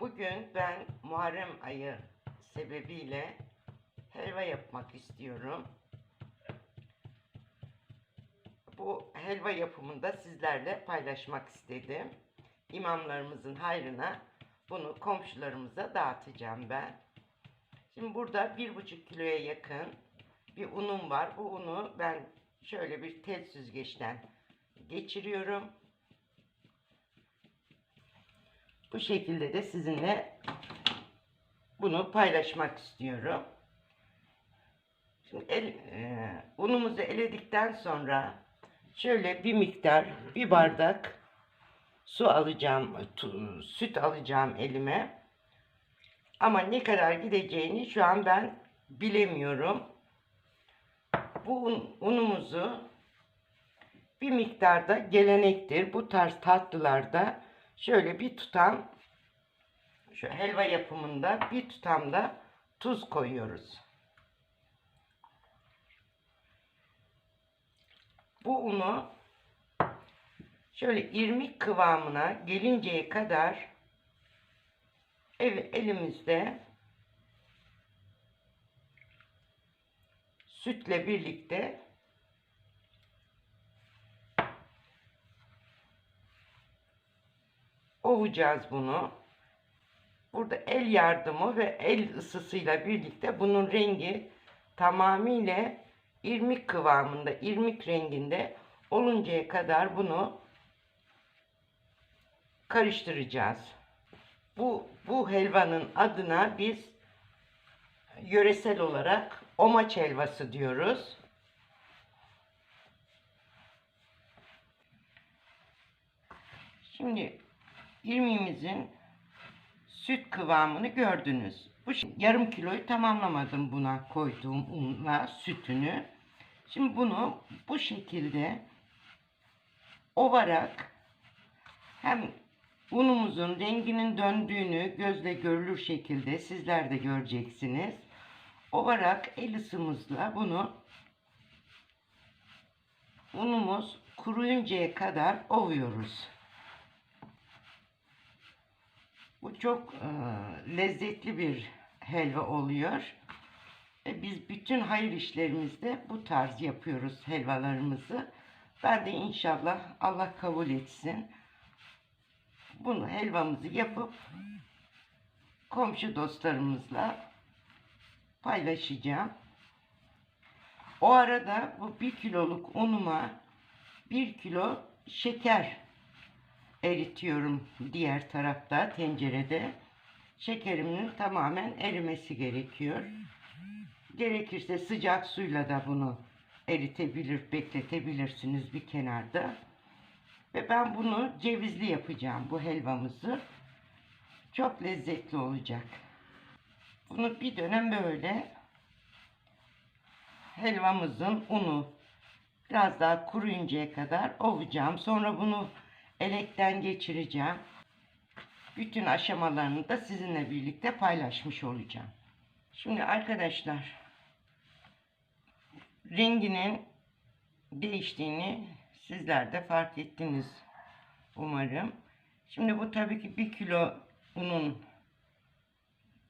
Bugün ben Muharrem ayı sebebiyle helva yapmak istiyorum. Bu helva yapımını da sizlerle paylaşmak istedim. İmamlarımızın hayrına bunu komşularımıza dağıtacağım ben. Şimdi burada bir buçuk kiloya yakın bir unum var. Bu unu ben şöyle bir tel süzgeçten geçiriyorum. Bu şekilde de sizinle bunu paylaşmak istiyorum. Şimdi el, e, unumuzu eledikten sonra şöyle bir miktar bir bardak su alacağım, tu- süt alacağım elime. Ama ne kadar gideceğini şu an ben bilemiyorum. Bu un- unumuzu bir miktarda gelenektir. Bu tarz tatlılarda şöyle bir tutam şu helva yapımında bir tutam da tuz koyuyoruz. Bu unu şöyle irmik kıvamına gelinceye kadar ev, elimizde sütle birlikte ovacağız bunu. Burada el yardımı ve el ısısıyla birlikte bunun rengi tamamıyla irmik kıvamında, irmik renginde oluncaya kadar bunu karıştıracağız. Bu bu helvanın adına biz yöresel olarak omaç helvası diyoruz. Şimdi irmiğimizin süt kıvamını gördünüz. Bu yarım kiloyu tamamlamadım buna koyduğum unla sütünü. Şimdi bunu bu şekilde ovarak hem unumuzun renginin döndüğünü gözle görülür şekilde sizler de göreceksiniz. Ovarak el ısımızla bunu unumuz kuruyuncaya kadar ovuyoruz. Bu çok e, lezzetli bir helva oluyor. E, biz bütün hayır işlerimizde bu tarz yapıyoruz helvalarımızı. Ben de inşallah Allah kabul etsin. Bunu helvamızı yapıp komşu dostlarımızla paylaşacağım. O arada bu bir kiloluk unuma bir kilo şeker eritiyorum diğer tarafta tencerede. Şekerimin tamamen erimesi gerekiyor. Gerekirse sıcak suyla da bunu eritebilir, bekletebilirsiniz bir kenarda. Ve ben bunu cevizli yapacağım bu helvamızı. Çok lezzetli olacak. Bunu bir dönem böyle helvamızın unu biraz daha kuruyuncaya kadar ovacağım. Sonra bunu elekten geçireceğim. Bütün aşamalarını da sizinle birlikte paylaşmış olacağım. Şimdi arkadaşlar renginin değiştiğini sizler de fark ettiniz umarım. Şimdi bu tabii ki bir kilo unun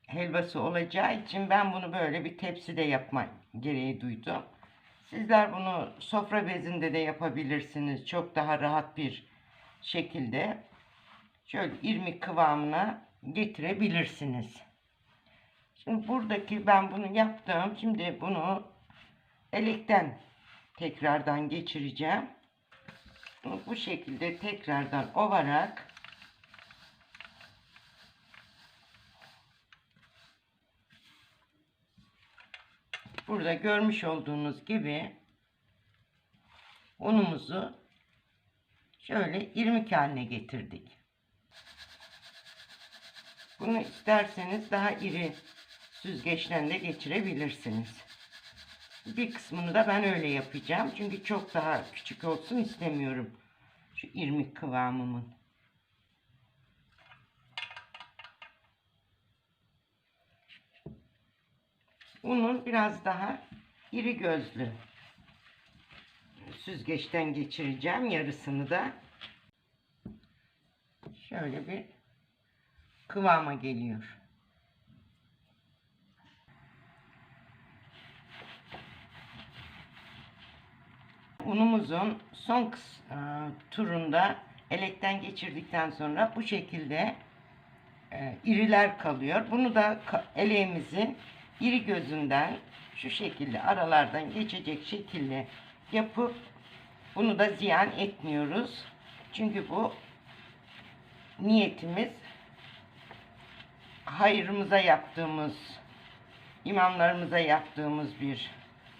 helvası olacağı için ben bunu böyle bir tepside yapma gereği duydum. Sizler bunu sofra bezinde de yapabilirsiniz. Çok daha rahat bir şekilde şöyle irmik kıvamına getirebilirsiniz. Şimdi buradaki ben bunu yaptım. Şimdi bunu elekten tekrardan geçireceğim. Bunu bu şekilde tekrardan ovarak burada görmüş olduğunuz gibi unumuzu şöyle irmik haline getirdik. Bunu isterseniz daha iri süzgeçten de geçirebilirsiniz. Bir kısmını da ben öyle yapacağım. Çünkü çok daha küçük olsun istemiyorum. Şu irmik kıvamımın. Unun biraz daha iri gözlü süzgeçten geçireceğim yarısını da. Şöyle bir kıvama geliyor. Unumuzun son e, turunda elekten geçirdikten sonra bu şekilde e, iriler kalıyor. Bunu da eleğimizin iri gözünden şu şekilde aralardan geçecek şekilde yapıp bunu da ziyan etmiyoruz. Çünkü bu niyetimiz hayrımıza yaptığımız, imamlarımıza yaptığımız bir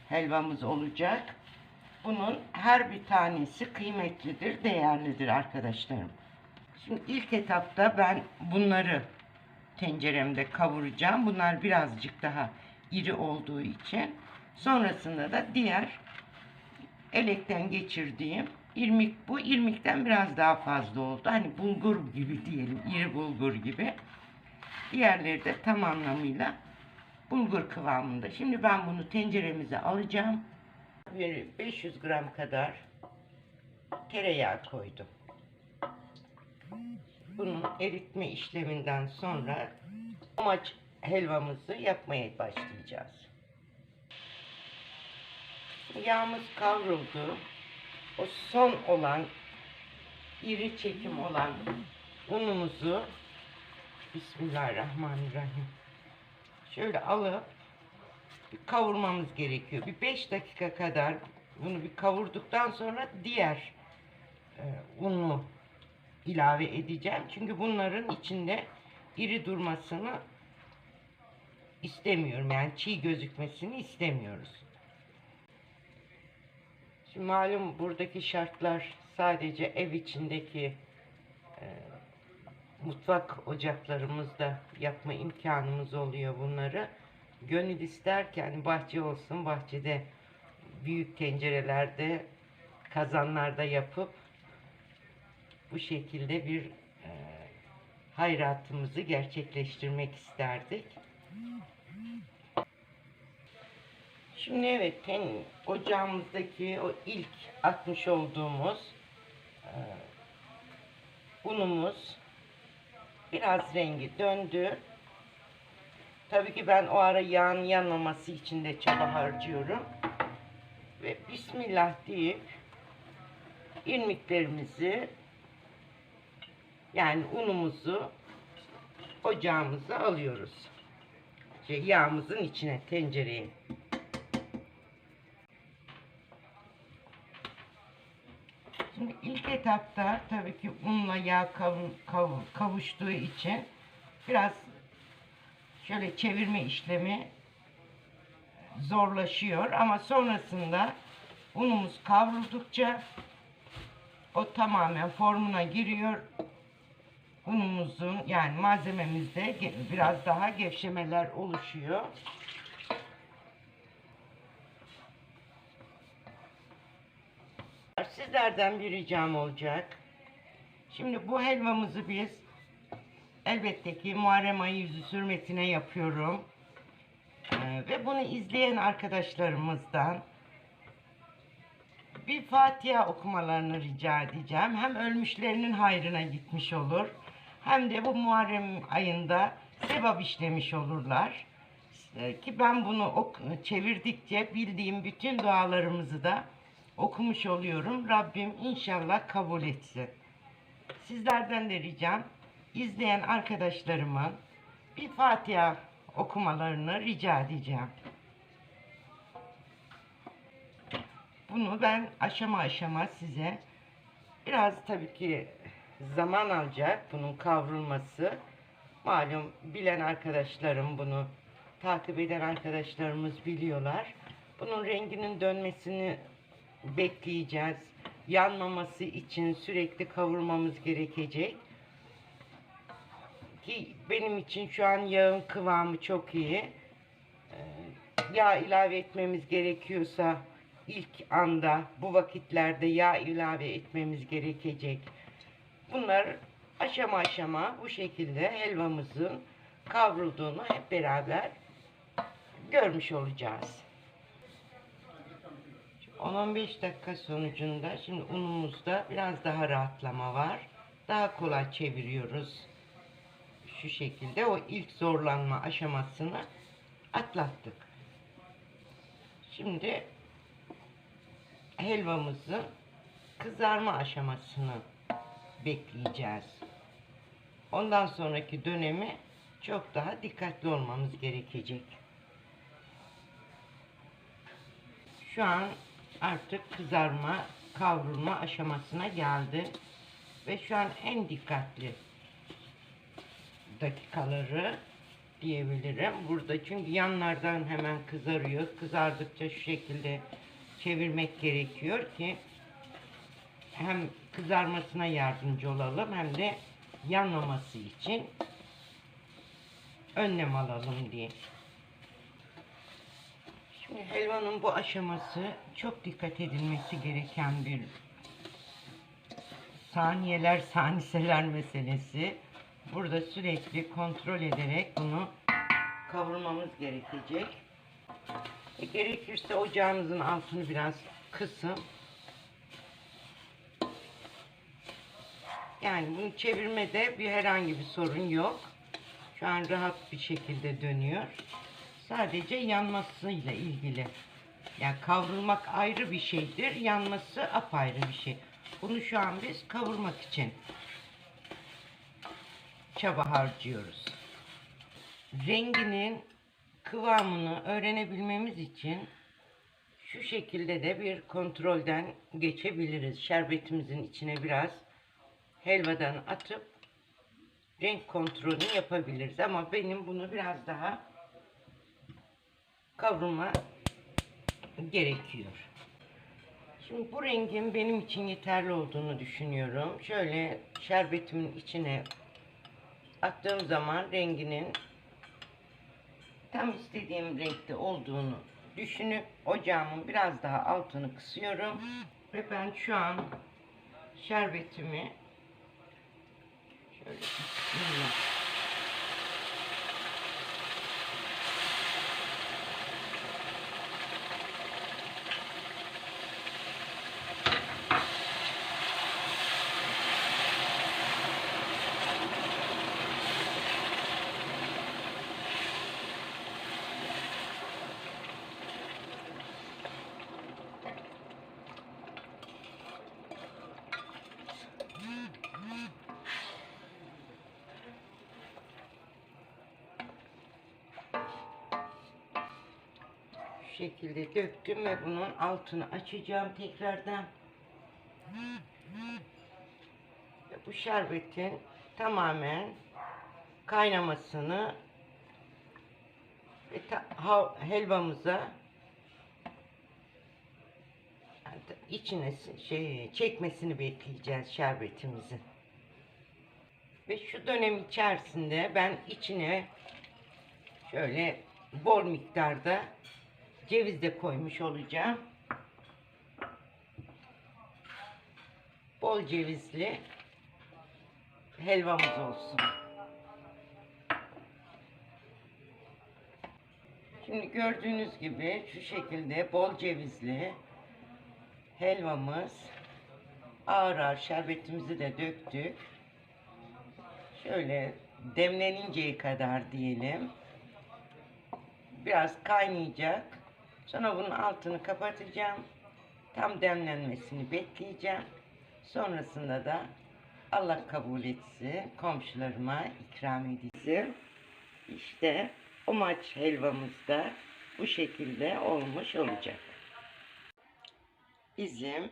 helvamız olacak. Bunun her bir tanesi kıymetlidir, değerlidir arkadaşlarım. Şimdi ilk etapta ben bunları tenceremde kavuracağım. Bunlar birazcık daha iri olduğu için. Sonrasında da diğer elekten geçirdiğim irmik bu irmikten biraz daha fazla oldu. Hani bulgur gibi diyelim, iri bulgur gibi. Diğerleri de tam anlamıyla bulgur kıvamında. Şimdi ben bunu tenceremize alacağım. Bir 500 gram kadar tereyağı koydum. Bunun eritme işleminden sonra amaç helvamızı yapmaya başlayacağız. Yağımız kavruldu. O son olan iri çekim olan unumuzu Bismillahirrahmanirrahim. Şöyle alıp bir kavurmamız gerekiyor. Bir 5 dakika kadar bunu bir kavurduktan sonra diğer e, unu ilave edeceğim. Çünkü bunların içinde iri durmasını istemiyorum. Yani çiğ gözükmesini istemiyoruz. Şimdi malum buradaki şartlar sadece ev içindeki e, mutfak ocaklarımızda yapma imkanımız oluyor bunları. Gönül isterken bahçe olsun, bahçede büyük tencerelerde, kazanlarda yapıp bu şekilde bir e, hayratımızı gerçekleştirmek isterdik. Şimdi evet ten, ocağımızdaki o ilk atmış olduğumuz e, unumuz biraz rengi döndü. Tabii ki ben o ara yağın yanmaması için de çaba harcıyorum. Ve Bismillah deyip irmiklerimizi yani unumuzu ocağımıza alıyoruz. Şey, yağımızın içine tencereye. Şimdi ilk etapta tabii ki unla yağ kavu- kavu- kavuştuğu için biraz şöyle çevirme işlemi zorlaşıyor ama sonrasında unumuz kavruldukça o tamamen formuna giriyor. Unumuzun yani malzememizde biraz daha gevşemeler oluşuyor. Sizlerden bir ricam olacak. Şimdi bu helvamızı biz elbette ki Muharrem ayı yüzü sürmetine yapıyorum. Ee, ve bunu izleyen arkadaşlarımızdan bir Fatiha okumalarını rica edeceğim. Hem ölmüşlerinin hayrına gitmiş olur. Hem de bu Muharrem ayında sevap işlemiş olurlar. Ee, Ki ben bunu ok- çevirdikçe bildiğim bütün dualarımızı da okumuş oluyorum. Rabbim inşallah kabul etsin. Sizlerden de ricam izleyen arkadaşlarımın bir Fatiha okumalarını rica edeceğim. Bunu ben aşama aşama size biraz tabii ki zaman alacak bunun kavrulması. Malum bilen arkadaşlarım bunu takip eden arkadaşlarımız biliyorlar. Bunun renginin dönmesini bekleyeceğiz. Yanmaması için sürekli kavurmamız gerekecek. Ki benim için şu an yağın kıvamı çok iyi. Ee, Yağ ilave etmemiz gerekiyorsa ilk anda bu vakitlerde yağ ilave etmemiz gerekecek. Bunlar aşama aşama bu şekilde helvamızın kavrulduğunu hep beraber görmüş olacağız. 10-15 dakika sonucunda şimdi unumuzda biraz daha rahatlama var. Daha kolay çeviriyoruz. Şu şekilde o ilk zorlanma aşamasını atlattık. Şimdi helvamızın kızarma aşamasını bekleyeceğiz. Ondan sonraki dönemi çok daha dikkatli olmamız gerekecek. Şu an artık kızarma, kavrulma aşamasına geldi. Ve şu an en dikkatli dakikaları diyebilirim. Burada çünkü yanlardan hemen kızarıyor. Kızardıkça şu şekilde çevirmek gerekiyor ki hem kızarmasına yardımcı olalım hem de yanmaması için önlem alalım diye. Helvanın bu aşaması çok dikkat edilmesi gereken bir saniyeler saniseler meselesi. Burada sürekli kontrol ederek bunu kavurmamız gerekecek. E, gerekirse ocağınızın altını biraz kısın. Yani bunu çevirmede bir herhangi bir sorun yok. Şu an rahat bir şekilde dönüyor. Sadece yanmasıyla ilgili. Yani kavrulmak ayrı bir şeydir, yanması apayrı bir şey. Bunu şu an biz kavurmak için çaba harcıyoruz. Renginin kıvamını öğrenebilmemiz için şu şekilde de bir kontrolden geçebiliriz. Şerbetimizin içine biraz helvadan atıp renk kontrolünü yapabiliriz. Ama benim bunu biraz daha kavrulma gerekiyor. Şimdi bu rengin benim için yeterli olduğunu düşünüyorum. Şöyle şerbetimin içine attığım zaman renginin tam istediğim renkte olduğunu düşünüp ocağımın biraz daha altını kısıyorum. Ve ben şu an şerbetimi şöyle bismillah. Şu şekilde döktüm ve bunun altını açacağım tekrardan. Ve bu şerbetin tamamen kaynamasını ve helvamıza içine şey çekmesini bekleyeceğiz şerbetimizin. Ve şu dönem içerisinde ben içine şöyle bol miktarda ceviz de koymuş olacağım. Bol cevizli helvamız olsun. Şimdi gördüğünüz gibi şu şekilde bol cevizli helvamız ağır ağır şerbetimizi de döktük. Şöyle demleninceye kadar diyelim. Biraz kaynayacak. Sonra bunun altını kapatacağım. Tam demlenmesini bekleyeceğim. Sonrasında da Allah kabul etsin. Komşularıma ikram edeceğim. İşte o maç helvamız da bu şekilde olmuş olacak. Bizim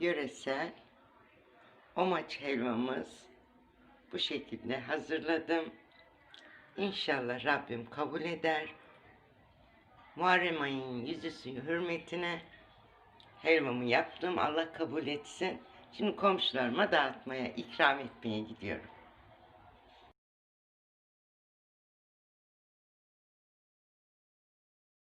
yöresel omaç helvamız bu şekilde hazırladım. İnşallah Rabbim kabul eder. Muharrem ayının yüzüsü hürmetine helvamı yaptım. Allah kabul etsin. Şimdi komşularıma dağıtmaya, ikram etmeye gidiyorum.